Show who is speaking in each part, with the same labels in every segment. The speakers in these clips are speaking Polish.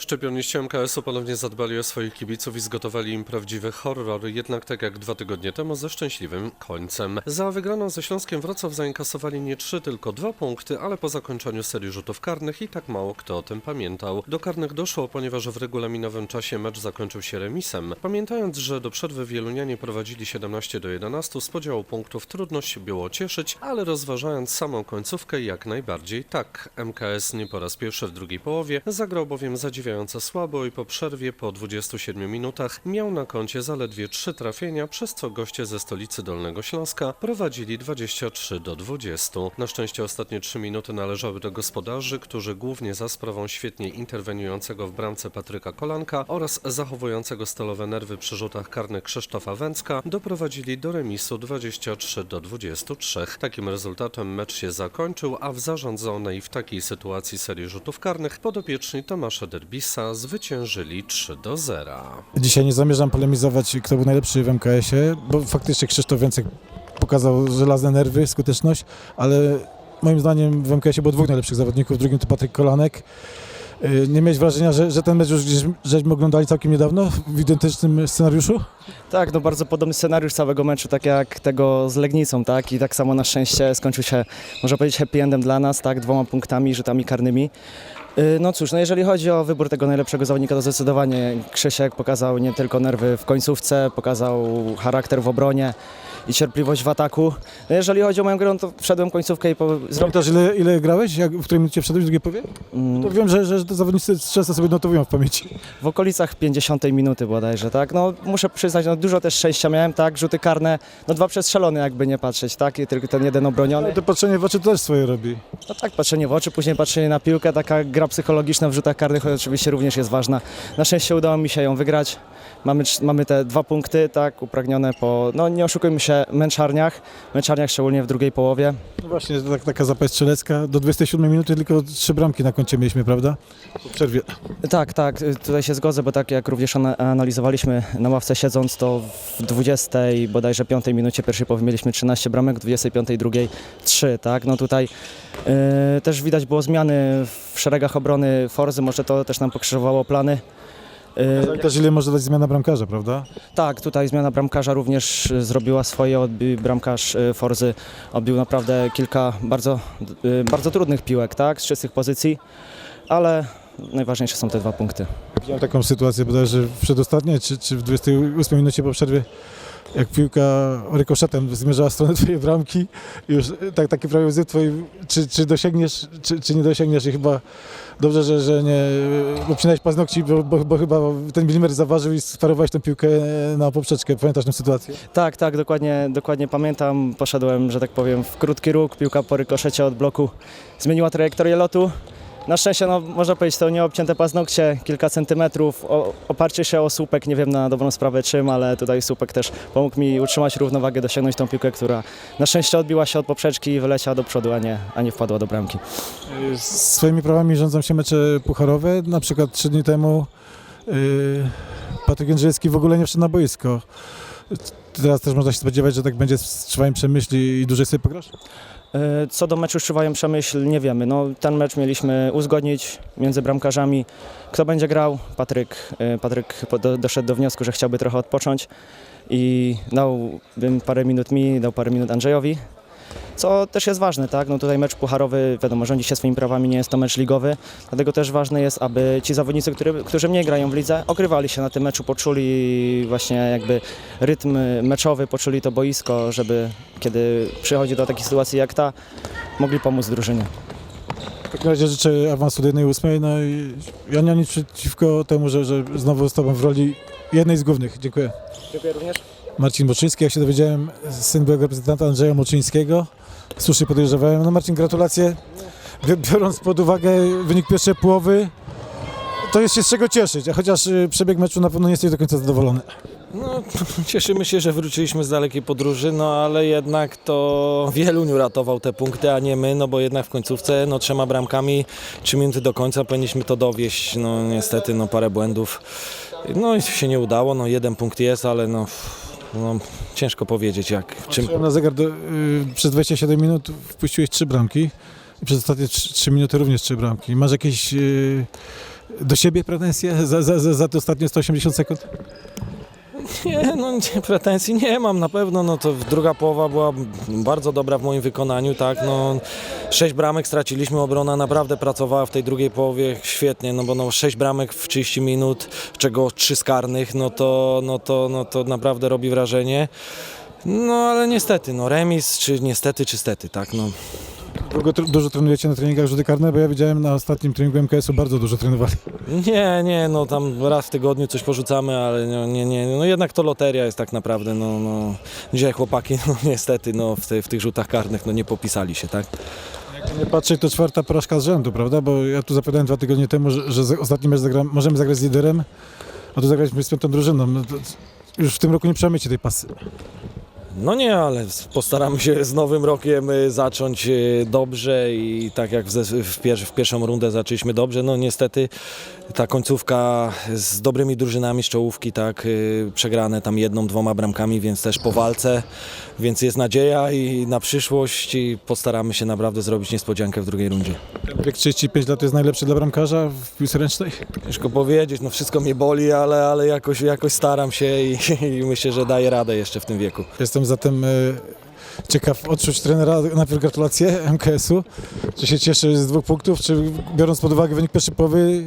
Speaker 1: Szczepioniści MKS-u ponownie zadbali o swoich kibiców i zgotowali im prawdziwy horror, jednak tak jak dwa tygodnie temu ze szczęśliwym końcem. Za wygraną ze Śląskiem Wrocław zainkasowali nie trzy, tylko dwa punkty, ale po zakończeniu serii rzutów karnych i tak mało kto o tym pamiętał. Do karnych doszło, ponieważ w regulaminowym czasie mecz zakończył się remisem. Pamiętając, że do przerwy wielunianie prowadzili 17 do 11, z podziału punktów trudno się było cieszyć, ale rozważając samą końcówkę jak najbardziej tak. MKS nie po raz pierwszy w drugiej połowie zagrał bowiem słabo i po przerwie po 27 minutach miał na koncie zaledwie 3 trafienia, przez co goście ze stolicy Dolnego Śląska prowadzili 23 do 20. Na szczęście ostatnie 3 minuty należały do gospodarzy, którzy głównie za sprawą świetnie interweniującego w bramce Patryka Kolanka oraz zachowującego stalowe nerwy przy rzutach karnych Krzysztofa Węcka doprowadzili do remisu 23 do 23. Takim rezultatem mecz się zakończył, a w zarządzonej w takiej sytuacji serii rzutów karnych podopieczni Tomasza Derbisa zwyciężyli 3 do 0.
Speaker 2: Dzisiaj nie zamierzam polemizować, kto był najlepszy w MKS-ie, bo faktycznie Krzysztof Więcek pokazał żelazne nerwy, skuteczność, ale moim zdaniem w MKS-ie było dwóch najlepszych zawodników, drugim to Patryk Kolanek. Yy, Nie miałeś wrażenia, że, że ten mecz już gdzieś żeśmy oglądali całkiem niedawno w identycznym scenariuszu?
Speaker 3: Tak, no bardzo podobny scenariusz całego meczu, tak jak tego z Legnicą, tak? I tak samo na szczęście skończył się, można powiedzieć, happy endem dla nas, tak? Dwoma punktami, rzutami karnymi. Yy, No cóż, no jeżeli chodzi o wybór tego najlepszego zawodnika, to zdecydowanie Krzysiek pokazał nie tylko nerwy w końcówce, pokazał charakter w obronie i cierpliwość w ataku. No jeżeli chodzi o moją grę, no to wszedłem końcówkę i po...
Speaker 2: Pamiętasz ile, ile grałeś, jak, w której minucie wszedłeś w drugiej połowie?
Speaker 3: Mm,
Speaker 2: To wiem, że, że te zawodnicy często sobie notowują w pamięci.
Speaker 3: W okolicach 50 minuty bodajże, tak? No muszę przyznać, no dużo też szczęścia miałem, tak? Rzuty karne, no dwa przestrzelone jakby nie patrzeć, tak? I tylko ten jeden obroniony.
Speaker 2: Ale to patrzenie w oczy też swoje robi.
Speaker 3: No tak, patrzenie w oczy, później patrzenie na piłkę, taka gra psychologiczna w rzutach karnych oczywiście również jest ważna. Na szczęście udało mi się ją wygrać. Mamy, mamy te dwa punkty, tak, upragnione po, no nie oszukujmy się, męczarniach, męczarniach szczególnie w drugiej połowie.
Speaker 2: No właśnie, tak, taka zapaść strzelecka. Do 27 minuty tylko trzy bramki na koncie mieliśmy, prawda? Po przerwie.
Speaker 3: Tak, tak, tutaj się zgodzę, bo tak jak również ana- analizowaliśmy na ławce siedząc, to w 20 bodajże 5 minucie pierwszej połowy mieliśmy 13 bramek, w 25 drugiej 3, tak, no tutaj y, też widać było zmiany w szeregach obrony Forzy, może to też nam pokrzyżowało plany. Y,
Speaker 2: Też ile może dać zmiana bramkarza, prawda?
Speaker 3: tak, tutaj zmiana bramkarza również y, zrobiła swoje. Odbi, bramkarz y, Forzy odbił naprawdę kilka bardzo, y, bardzo trudnych piłek, tak, z czystych pozycji, ale najważniejsze są te dwa punkty.
Speaker 2: Widziałem taką sytuację bodajże w przedostatniej, czy, czy w 28 minucie po przerwie, jak piłka rykoszetem zmierzała w stronę twojej bramki już tak, taki prawie twojej, czy, czy dosięgniesz, czy, czy nie dosięgniesz i chyba dobrze, że, że nie obcinałeś paznokci, bo, bo, bo chyba ten milimetr zaważył i sparowałeś tę piłkę na poprzeczkę. Pamiętasz tę sytuację?
Speaker 3: Tak, tak, dokładnie, dokładnie pamiętam. Poszedłem, że tak powiem, w krótki róg, piłka po rykoszecie od bloku zmieniła trajektorię lotu. Na szczęście, no, można powiedzieć, to nieobcięte paznokcie, kilka centymetrów, o, oparcie się o słupek, nie wiem na dobrą sprawę czym, ale tutaj słupek też pomógł mi utrzymać równowagę, dosięgnąć tą piłkę, która na szczęście odbiła się od poprzeczki i wyleciała do przodu, a nie, a nie wpadła do bramki.
Speaker 2: Swoimi prawami rządzą się mecze pucharowe. Na przykład trzy dni temu yy, Patryk Jędrzejewski w ogóle nie wszedł na boisko. Teraz też można się spodziewać, że tak będzie z Trzywajem Przemyśli i dłużej sobie pograsz?
Speaker 3: E, Co do meczu z Czuwajem Przemyśl, nie wiemy. No, ten mecz mieliśmy uzgodnić między bramkarzami. Kto będzie grał? Patryk, e, Patryk doszedł do wniosku, że chciałby trochę odpocząć i dałbym parę minut mi, dał parę minut Andrzejowi. Co też jest ważne, tak? No tutaj mecz pucharowy, wiadomo, rządzi się swoimi prawami, nie jest to mecz ligowy. Dlatego też ważne jest, aby ci zawodnicy, którzy, którzy mniej grają w lidze, ogrywali się na tym meczu, poczuli właśnie jakby rytm meczowy, poczuli to boisko, żeby kiedy przychodzi do takiej sytuacji jak ta, mogli pomóc drużynie.
Speaker 2: W takim razie życzę awansu do 1-8. No i ja nie mam nic przeciwko temu, że, że znowu z Tobą w roli jednej z głównych. Dziękuję.
Speaker 3: Dziękuję również.
Speaker 2: Marcin Moczyński, jak się dowiedziałem, syn byłego reprezentanta Andrzeja Moczyńskiego. Słusznie podejrzewałem. No Marcin, gratulacje. Bi- Biorąc pod uwagę wynik pierwszej połowy, to jest się z czego cieszyć, a chociaż y, przebieg meczu na pewno nie jesteś do końca zadowolony.
Speaker 4: No, cieszymy się, że wróciliśmy z dalekiej podróży, no ale jednak to Wieluniu ratował te punkty, a nie my, no bo jednak w końcówce, no trzema bramkami, trzy minuty do końca powinniśmy to dowieść, no niestety, no parę błędów, no i się nie udało, no jeden punkt jest, ale no, no ciężko powiedzieć jak, czym...
Speaker 2: Na zegar, do, y, przez 27 minut wpuściłeś trzy bramki i przez ostatnie 3, minuty również trzy bramki. Masz jakieś y, do siebie pretensje za, za, za, za te ostatnie 180 sekund?
Speaker 4: Nie, no nie, pretensji nie mam na pewno, no to druga połowa była bardzo dobra w moim wykonaniu, tak, no sześć bramek straciliśmy, obrona naprawdę pracowała w tej drugiej połowie świetnie, no bo no sześć bramek w 30 minut, czego trzy z karnych, no to, no to, no to naprawdę robi wrażenie. No ale niestety, no remis, czy niestety, czy stety, tak, no.
Speaker 2: Długo, dużo trenujecie na treningach rzuty karne, bo ja widziałem na ostatnim treningu MKS-u bardzo dużo trenowali.
Speaker 4: Nie, nie, no tam raz w tygodniu coś porzucamy, ale no, nie, nie, no jednak to loteria jest tak naprawdę, no, no dzisiaj chłopaki, no niestety, no w, te, w tych rzutach karnych, no nie popisali się, tak?
Speaker 2: Jak nie patrzeć, to czwarta porażka z rzędu, prawda? Bo ja tu zapowiadałem dwa tygodnie temu, że, że ostatni mecz zagra, możemy zagrać z liderem, a tu zagraliśmy z piątą drużyną. No już w tym roku nie przemycie tej pasy.
Speaker 4: No nie, ale postaramy się z nowym rokiem y, zacząć y, dobrze i tak jak w, w, pier- w pierwszą rundę zaczęliśmy dobrze, no niestety ta końcówka z dobrymi drużynami z czołówki, tak, y, przegrane tam jedną, dwoma bramkami, więc też po walce, więc jest nadzieja i na przyszłość i postaramy się naprawdę zrobić niespodziankę w drugiej rundzie.
Speaker 2: Wiek 35 lat jest najlepszy dla bramkarza w piłce ręcznej.
Speaker 4: Ciężko powiedzieć, no wszystko mnie boli, ale, ale jakoś, jakoś staram się i, i myślę, że daję radę jeszcze w tym wieku.
Speaker 2: Jestem zatem e, ciekaw odczuć trenera. Najpierw gratulacje MKS-u. Czy się cieszy z dwóch punktów, czy biorąc pod uwagę wynik pierwszej połowy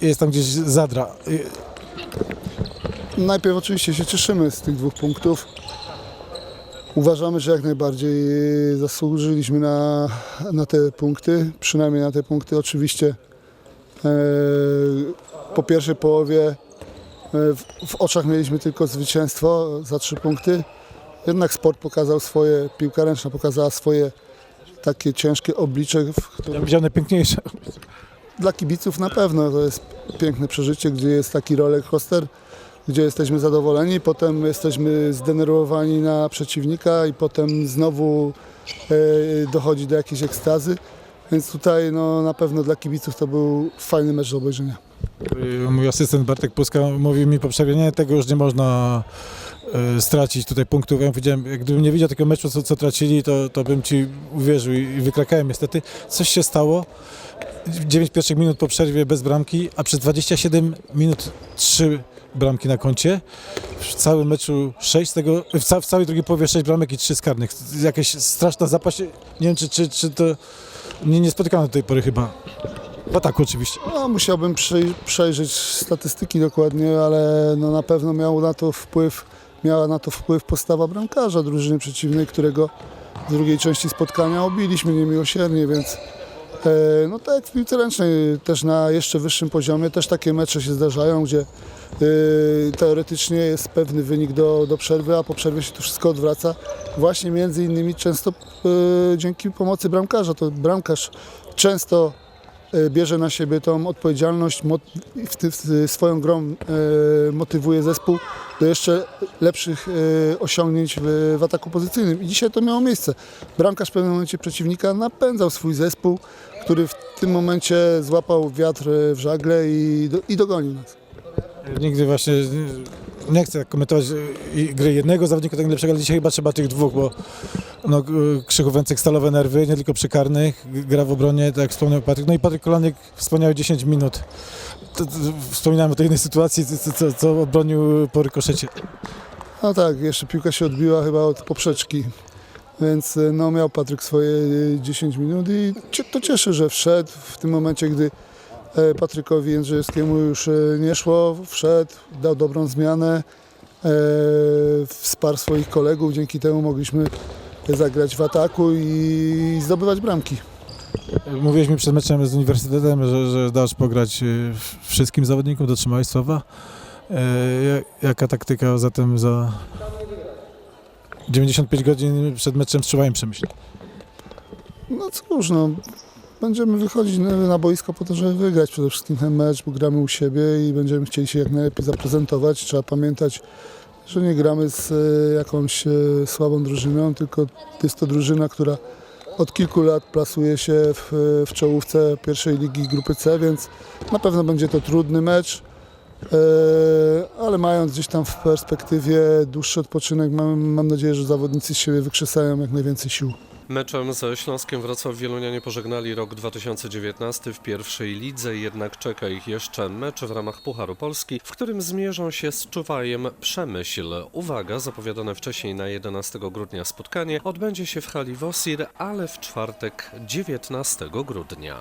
Speaker 2: jest tam gdzieś zadra. I-
Speaker 5: Najpierw oczywiście się cieszymy z tych dwóch punktów. Uważamy, że jak najbardziej zasłużyliśmy na, na te punkty, przynajmniej na te punkty. Oczywiście e, po pierwszej połowie e, w, w oczach mieliśmy tylko zwycięstwo za trzy punkty. Jednak sport pokazał swoje, piłka ręczna pokazała swoje takie ciężkie oblicze, w którym
Speaker 2: Ja widziałem najpiękniejsze.
Speaker 5: Dla kibiców na pewno to jest piękne przeżycie, gdzie jest taki roller coaster, gdzie jesteśmy zadowoleni, potem jesteśmy zdenerwowani na przeciwnika i potem znowu e, dochodzi do jakiejś ekstazy. Więc tutaj no, na pewno dla kibiców to był fajny mecz do obejrzenia.
Speaker 2: Mój asystent Bartek Puska mówił mi po przerwie, nie, tego już nie można stracić tutaj punktów. Ja powiedziałem, gdybym nie widział takiego meczu, co, co tracili, to, to bym ci uwierzył i, i wykrakałem niestety. Coś się stało. 9 pierwszych minut po przerwie bez bramki, a przez 27 minut 3 bramki na koncie. W całym meczu 6 z tego, w, ca, w całej drugiej połowie 6 bramek i 3 z karnych. Jakaś straszna zapaść. Nie wiem, czy, czy, czy to nie, nie spotykano do tej pory chyba. W ataku oczywiście.
Speaker 5: No, musiałbym przej- przejrzeć statystyki dokładnie, ale no, na pewno miał na to wpływ, miała na to wpływ postawa bramkarza drużyny przeciwnej, którego w drugiej części spotkania obiliśmy niemiłosiernie, więc e, no tak w piłce ręcznej, też na jeszcze wyższym poziomie też takie mecze się zdarzają, gdzie e, teoretycznie jest pewny wynik do, do przerwy, a po przerwie się to wszystko odwraca. Właśnie między innymi często e, dzięki pomocy bramkarza. To bramkarz często bierze na siebie tą odpowiedzialność, w, swoją grą motywuje zespół do jeszcze lepszych e, osiągnięć w, w ataku pozycyjnym. I dzisiaj to miało miejsce. Bramkarz w pewnym momencie przeciwnika napędzał swój zespół, który w tym momencie złapał wiatr e, w żagle i, i dogonił nas.
Speaker 2: Nigdy właśnie nie- chcę komentować y, gry jednego zawodnika, tak najlepszego, ale dzisiaj chyba trzeba tych dwóch, bo no, Krzychu Węcek stalowe nerwy, nie tylko przy karnych, gra w obronie, tak jak wspomniał Patryk. No i Patryk Kolanek wspomniał 10 minut. To, to, wspominałem o tej jednej sytuacji, co, co, co obronił po rykoszecie.
Speaker 5: No tak, jeszcze piłka się odbiła chyba od poprzeczki. Więc e, no, miał Patryk swoje e, 10 minut i to cieszy, że wszedł w tym momencie, gdy e, Patrykowi Jędrzejewskiemu już e, nie szło, wszedł, dał dobrą zmianę, e, wsparł swoich kolegów, dzięki temu mogliśmy zagrać w ataku i zdobywać bramki.
Speaker 2: Mówiłeś mi przed meczem z Uniwersytetem, że, że dasz pograć y, wszystkim zawodnikom, dotrzymałeś słowa. E, ja- Jaka taktyka zatem za 95 godzin przed meczem z Czuwajem?
Speaker 5: No cóż, no, będziemy wychodzić na, boisko po to, żeby wygrać przede wszystkim ten mecz, bo gramy u siebie i będziemy chcieli się jak najlepiej zaprezentować. Trzeba pamiętać, że nie gramy z e, jakąś e, słabą drużyną, tylko jest to drużyna, która od kilku lat plasuje się w, w czołówce pierwszej ligi grupy C, więc na pewno będzie to trudny mecz. E, ale mając gdzieś tam w perspektywie dłuższy odpoczynek, mam, mam nadzieję, że zawodnicy z siebie wykrzesają jak najwięcej sił.
Speaker 1: Meczem ze Śląskiem Wrocław Wielunianie pożegnali rok 2019 w pierwszej lidze, jednak czeka ich jeszcze mecz w ramach Pucharu Polski, w którym zmierzą się z Czuwajem Przemyśl. Uwaga, zapowiadane wcześniej na 11 grudnia spotkanie odbędzie się w hali Wosir, ale w czwartek 19 grudnia.